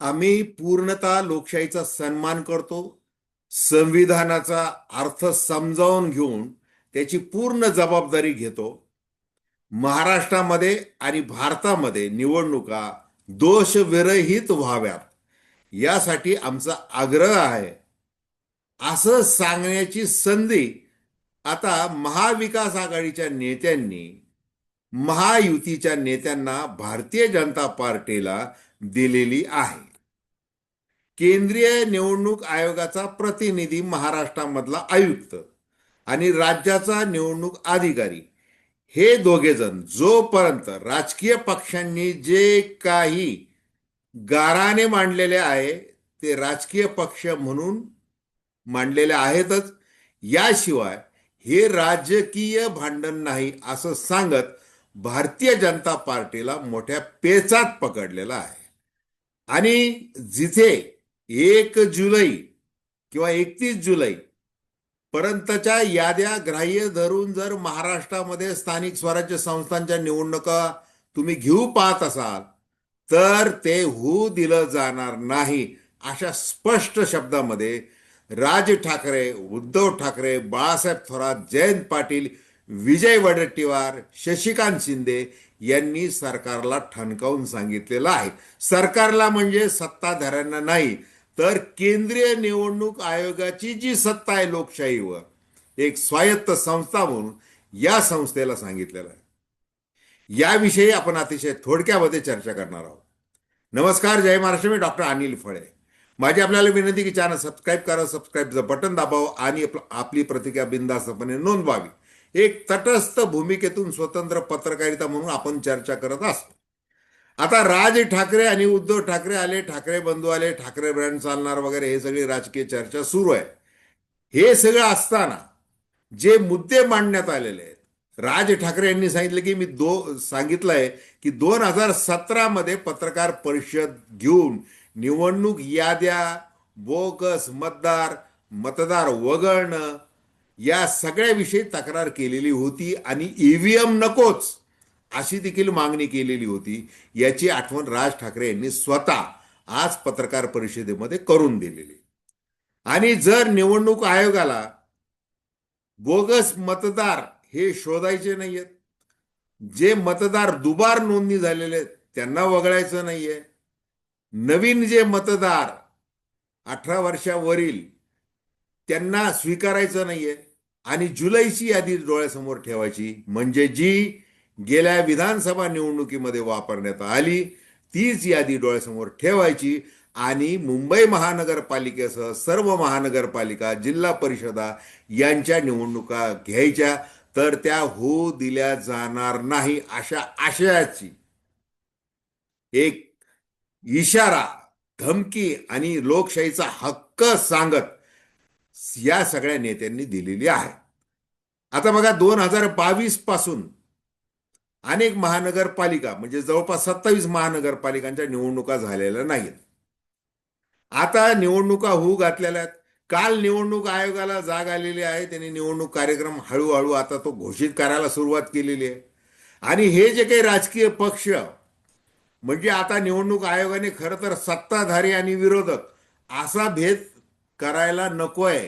आम्ही पूर्णतः लोकशाहीचा सन्मान करतो संविधानाचा अर्थ समजावून घेऊन त्याची पूर्ण जबाबदारी घेतो. महाराष्ट्रामध्ये आणि भारतामध्ये निवडणुका दोषविरहित व्हाव्यात यासाठी आमचा आग्रह आहे. असं सांगण्याची संधी आता महाविकास आघाडीच्या नेत्यांनी महायुतीच्या नेत्यांना भारतीय जनता पार्टीला दिलेली आहे. केंद्रीय निवडणूक आयोगाचा प्रतिनिधी महाराष्ट्रामधला आयुक्त आणि राज्याचा निवडणूक अधिकारी. हे दोघे जण जोपर्यंत राजकीय पक्षांनी जे काही गाराने मांडलेले आहे ते राजकीय पक्ष म्हणून मांडलेले आहेतच. याशिवाय हे राजकीय भांडण नाही असं सांगत भारतीय जनता पार्टीला मोठ्या पेचात पकडलेला आहे. आणि जिथे एक जुलै किंवा एकतीस जुलै पर्यंतच्या याद्या ग्राह्य धरून जर महाराष्ट्रामध्ये स्थानिक स्वराज्य संस्थांच्या निवडणुका तुम्ही घेऊ पाहत असाल तर ते होऊ दिलं जाणार नाही अशा स्पष्ट शब्दामध्ये राज ठाकरे उद्धव ठाकरे बाळासाहेब थोरात जयंत पाटील विजय वडेट्टीवार शशिकांत शिंदे यांनी सरकारला ठणकावून सांगितलेलं आहे. सरकारला म्हणजे सत्ताधाऱ्यांना नाही तर केंद्रीय निवडणूक आयोगाची जी सत्ता आहे लोकशाहीवर एक स्वायत्त संस्था म्हणून या संस्थेला सांगितलेलं आहे. याविषयी आपण अतिशय थोडक्यामध्ये चर्चा करणार आहोत. नमस्कार जय महाराष्ट्र मी डॉक्टर अनिल फळे. माझी आपल्याला विनंती की चॅनल सबस्क्राईब करा सबस्क्राईबचं बटन दाबावं आणि आपलं- आपली प्रतिक्रिया बिंदास्तपणे नोंदवावी. एक तटस्थ भूमिकेतून स्वतंत्र पत्रकारिता म्हणून आपण चर्चा करत असतो. आता राज ठाकरे आणि उद्धव ठाकरे आले ठाकरे बंधू आले ठाकरे ब्रँड चालणार वगैरे हे सगळी राजकीय चर्चा सुरू आहे. हे सगळं असताना जे मुद्दे मांडण्यात आलेले आहेत राज ठाकरे यांनी सांगितलं की मी दो सांगितलंय की दोन हजार सतरा मध्ये पत्रकार परिषद घेऊन निवडणूक याद्या बोगस मतदार मतदार वगळणं या सगळ्याविषयी तक्रार केलेली होती आणि ईव्हीएम नकोच. अशी देखील मागणी केलेली होती. याची आठवण राज ठाकरे यांनी स्वतः आज पत्रकार परिषदेमध्ये करून दिलेली. आणि जर निवडणूक आयोगाला बोगस मतदार हे शोधायचे नाहीयेत जे मतदार दुबार नोंदणी झालेले आहेत त्यांना वगळायचं नाहीये. नवीन जे मतदार अठरा वर्षावरील त्यांना स्वीकारायचं नाहीये. आणि जुलैची यादी डोळ्यासमोर ठेवायची म्हणजे जी गेल्या विधानसभा निवडणुकीमध्ये वापरण्यात आली. तीच यादी डोळ्यासमोर ठेवायची. आणि मुंबई महानगरपालिकेसह सर्व महानगरपालिका जिल्हा परिषदा यांच्या निवडणुका घ्यायच्या. तर त्या होऊ दिल्या जाणार नाही अशा आशयाची. एक इशारा धमकी आणि लोकशाहीचा हक्क सांगत या सगळ्या नेत्यांनी दिलेली आहे. आता बघा दोन हजार बावीसपासून अनेक महानगरपालिका म्हणजे जवळपास सत्तावीस महानगरपालिकांच्या निवडणुका झालेल्या नाहीत. आता निवडणुका होऊ घातलेल्या आहेत. काल निवडणूक आयोगाला जाग आलेली आहे. त्यांनी निवडणूक कार्यक्रम हळूहळू आता तो घोषित करायला सुरुवात केलेली आहे. आणि हे जे काही राजकीय पक्ष म्हणजे आता निवडणूक आयोगाने खरं तर सत्ताधारी आणि विरोधक असा भेद करायला नकोय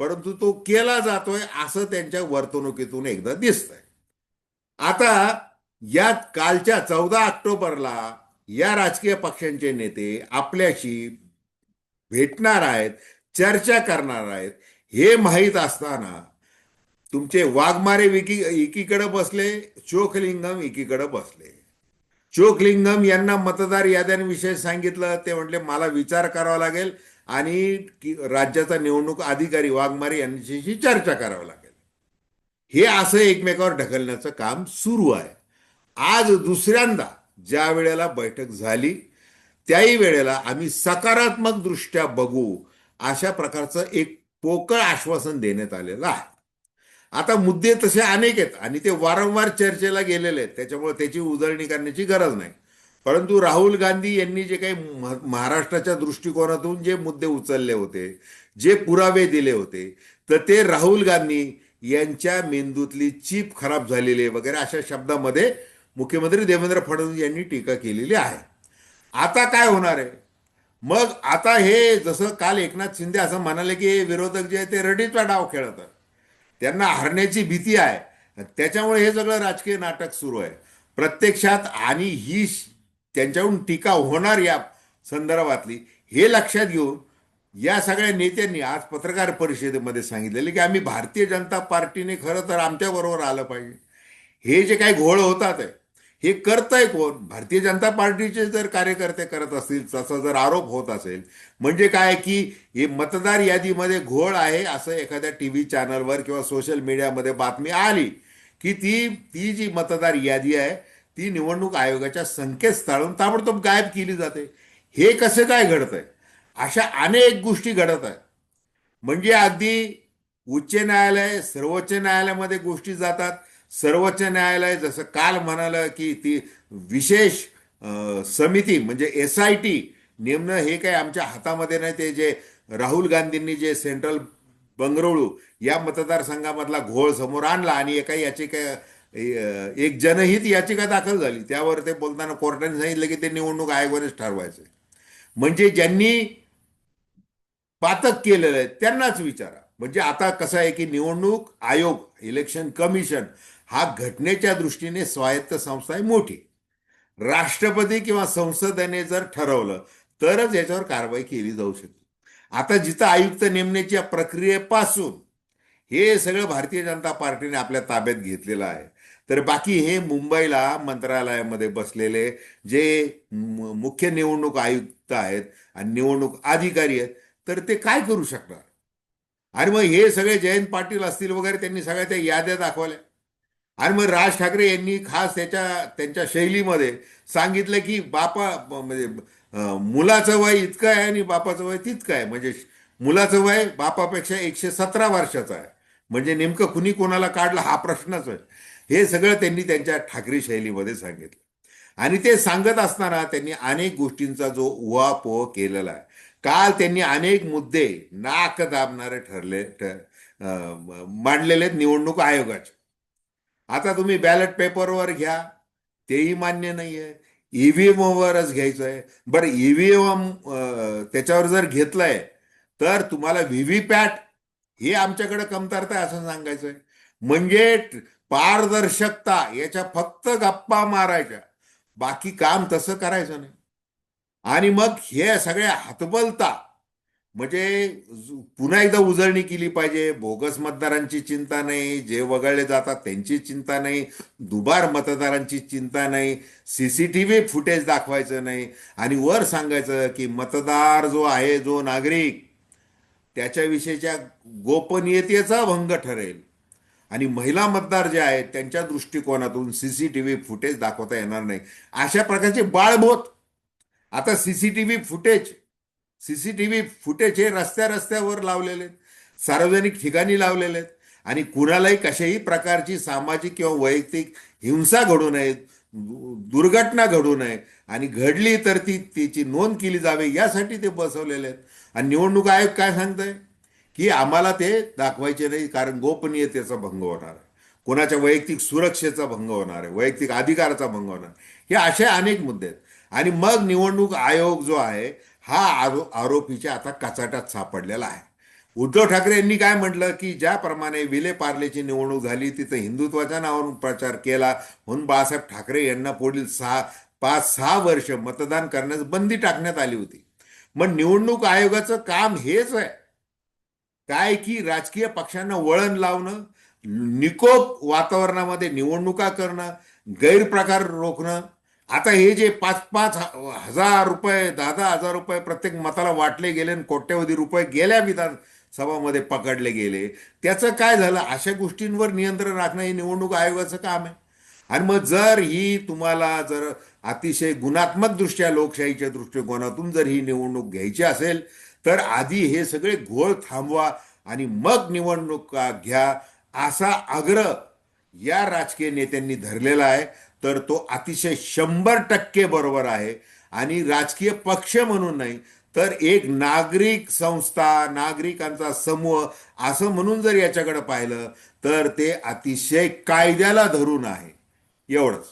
परंतु तो केला जातोय असं त्यांच्या वर्तणुकीतून एकदा दिसतंय. आता यात कालच्या चौदा ऑक्टोबरला या राजकीय पक्षांचे नेते आपल्याशी भेटणार आहेत चर्चा करणार आहेत. हे माहीत असताना तुमचे वाघमारे विकी एकीकडे बसले चोखलिंगम एकीकडे बसले. चोखलिंगम यांना मतदार याद्यांविषयी सांगितलं ते म्हटले मला विचार करावा लागेल आणि राज्याचा निवडणूक अधिकारी वाघमारे यांच्याशी चर्चा करावी लागेल. हे असं एकमेकावर ढकलण्याचं काम सुरू आहे. आज दुसऱ्यांदा ज्या वेळेला बैठक झाली त्याही वेळेला आम्ही सकारात्मक दृष्ट्या बघू अशा प्रकारचं एक पोकळ आश्वासन देण्यात आलेलं आहे. आता मुद्दे तसे अनेक आहेत आणि ते वारंवार चर्चेला गेलेले आहेत. त्याच्यामुळे त्याची उजळणी करण्याची गरज नाही. परंतु राहुल गांधी यांनी जे काही महाराष्ट्राच्या दृष्टिकोनातून जे मुद्दे उचलले होते जे पुरावे दिले होते तर ते राहुल गांधी यांच्या मेंदूतली चीप खराब झालेली आहे वगैरे अशा शब्दामध्ये मुख्यमंत्री देवेंद्र फडणवीस यांनी टीका केलेली आहे. आता काय होणार आहे? मग आता हे जसं काल एकनाथ शिंदे असं म्हणाले की हे विरोधक जे आहे ते रडीचा डाव खेळतात. त्यांना हरण्याची भीती आहे. त्याच्यामुळे हे सगळं राजकीय नाटक सुरू आहे. प्रत्यक्षात आणि ही त्यांच्याहून टीका होणार या संदर्भातली हे लक्षात घेऊन या सगळ्या नेत्यांनी आज पत्रकार परिषदेमध्ये सांगितलेले की आम्ही भारतीय जनता पार्टीने खरं तर आमच्याबरोबर आलं पाहिजे. हे जे काही घोळ होतात आहे हे करतंय कोण? भारतीय जनता पार्टीचे जर कार्यकर्ते करत असतील तसा जर आरोप होत असेल म्हणजे काय की हे मतदार यादीमध्ये घोळ आहे असं एखाद्या टी व्ही चॅनलवर किंवा सोशल मीडियामध्ये बातमी आली की ती ती जी मतदार यादी आहे ती निवडणूक आयोगाच्या संकेतस्थळून ताबडतोब गायब केली जाते. हे कसं काय घडतंय? अशा अनेक गोष्टी घडत आहेत. म्हणजे अगदी उच्च न्यायालय सर्वोच्च न्यायालयामध्ये गोष्टी जातात. सर्वोच्च न्यायालय जसं काल म्हणालं की ती विशेष समिती म्हणजे एस आय टी नेमणं हे काही आमच्या हातामध्ये नाही. ते जे राहुल गांधींनी जे सेंट्रल बंगळुरू या मतदारसंघामधला घोळ समोर आणला आणि एका याचिका एक जनहित याचिका दाखल झाली. त्यावर ते बोलताना कोर्टाने सांगितलं की ते निवडणूक आयोगानेच ठरवायचं म्हणजे ज्यांनी पातक केलेलं आहे त्यांनाच विचारा. म्हणजे आता कसं आहे की निवडणूक आयोग इलेक्शन कमिशन हा घटनेच्या दृष्टीने स्वायत्त संस्था आहे मोठी. राष्ट्रपती किंवा संसदेने जर ठरवलं तरच याच्यावर कारवाई केली जाऊ शकते. आता जिथं आयुक्त नेमण्याच्या प्रक्रियेपासून हे सगळं भारतीय जनता पार्टीने आपल्या ताब्यात घेतलेलं आहे. तर बाकी हे मुंबईला मंत्रालयामध्ये बसलेले जे मुख्य निवडणूक आयुक्त आहेत आणि निवडणूक अधिकारी आहेत तर ते काय करू शकणार? आणि मग हे सगळे जयंत पाटील असतील वगैरे त्यांनी सगळ्या त्या याद्या दाखवल्या. आणि मग राज ठाकरे यांनी खास त्याच्या त्यांच्या शैलीमध्ये सांगितलं की बापा म्हणजे मुलाचं वय इतकं आहे आणि बापाचं वय तितकं आहे. म्हणजे मुलाचं वय बापापेक्षा एकशे सतरा वर्षाचं आहे. म्हणजे नेमकं कुणी कोणाला काढलं हा प्रश्नच आहे. हे सगळं त्यांनी त्यांच्या ठाकरे शैलीमध्ये सांगितलं. आणि ते सांगत असताना त्यांनी अनेक गोष्टींचा जो उहापोह केलेला आहे. काल त्यांनी अनेक मुद्दे नाक दाबणारे ठरले ठर मांडलेले आहेत निवडणूक आयोगाचे. आता तुम्ही बॅलेट पेपरवर घ्या तेही मान्य नाही आहे ईव्हीएमवरच घ्यायचं आहे बरं ईव्हीएम त्याच्यावर जर घेतलंय तर तुम्हाला व्हीव्हीपॅट हे आमच्याकडे कमतरता आहे असं सांगायचं म्हणजे पारदर्शकता याच्या फक्त गप्पा मारायच्या. बाकी काम तसं करायचं नाही. आणि मग हे सगळ्या हातबलता म्हणजे पुन्हा एकदा उजळणी केली पाहिजे. बोगस मतदारांची चिंता नाही. जे वगळले जातात त्यांची चिंता नाही. दुबार मतदारांची चिंता नाही. सीसीटीव्ही फुटेज दाखवायचं नाही. आणि वर सांगायचं की मतदार जो आहे जो नागरिक त्याच्याविषयीच्या गोपनीयतेचा भंग ठरेल. आणि महिला मतदार जे आहेत त्यांच्या दृष्टिकोनातून सीसीटीव्ही फुटेज दाखवता येणार नाही. अशा प्रकारचे बाळबोत. आता C C T V footage CCTV footage हे रस्त्या रस्त्यावर लावलेले आहेत. सार्वजनिक ठिकाणी लावलेले आहेत. आणि कुणालाही कशाही प्रकारची सामाजिक किंवा वैयक्तिक हिंसा घडू नये दुर्घटना घडू नये आणि घडली तर ती तिची नोंद केली जावे यासाठी ते बसवलेले आहेत. आणि निवडणूक आयोग काय सांगतंय? की आम्हाला ते दाखवायचे नाही कारण गोपनीयतेचा भंग होणार आहे. कोणाच्या वैयक्तिक सुरक्षेचा भंग होणार आहे वैयक्तिक अधिकाराचा भंग होणार हे असे अनेक मुद्दे आहेत. आणि मग निवडणूक आयोग जो आहे हा आरो आरोपीच्या आता कचाट्यात सापडलेला आहे. उद्धव ठाकरे यांनी काय म्हटलं? की ज्याप्रमाणे विले पार्लेची निवडणूक झाली तिथं हिंदुत्वाच्या नावावरून प्रचार केला म्हणून बाळासाहेब ठाकरे यांना पुढील सहा पाच सहा वर्ष मतदान करण्यास बंदी टाकण्यात आली होती. मग निवडणूक आयोगाचं काम हेच आहे. काय की राजकीय पक्षांना वळण लावणं निकोप वातावरणामध्ये निवडणुका करणं गैरप्रकार रोखणं. आता हे जे पाच पाच हजार रुपये दहा दहा हजार रुपये प्रत्येक मताला वाटले गेले आणि कोट्यवधी रुपये गेल्या विधानसभामध्ये पकडले गेले त्याचं काय झालं? अशा गोष्टींवर नियंत्रण राखणं हे निवडणूक आयोगाचं काम आहे. आणि मग जर ही तुम्हाला जर अतिशय गुणात्मक दृष्ट्या लोकशाहीच्या दृष्टिकोनातून जर ही निवडणूक घ्यायची असेल तर आधी हे सगळे घोळ थांबवा आणि मग निवडणूक घ्या असा आग्रह या राजकीय नेत्यांनी धरलेला आहे. तर तो अतिशय शंभर टक्के बरोबर आहे. आणि राजकीय पक्ष म्हणून नाही तर एक नागरिक संस्था नागरिकांचा समूह असं म्हणून जर याच्याकडे पाहिलं तर ते अतिशय कायद्याला धरून आहे. एवढंच.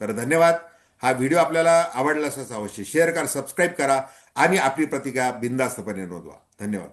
तर धन्यवाद. हा व्हिडिओ आपल्याला आवडला असाच अवश्य. शेअर करा सबस्क्राईब करा आणि आपली प्रतिक्रिया बिंदास्तपणे नोंदवा. धन्यवाद.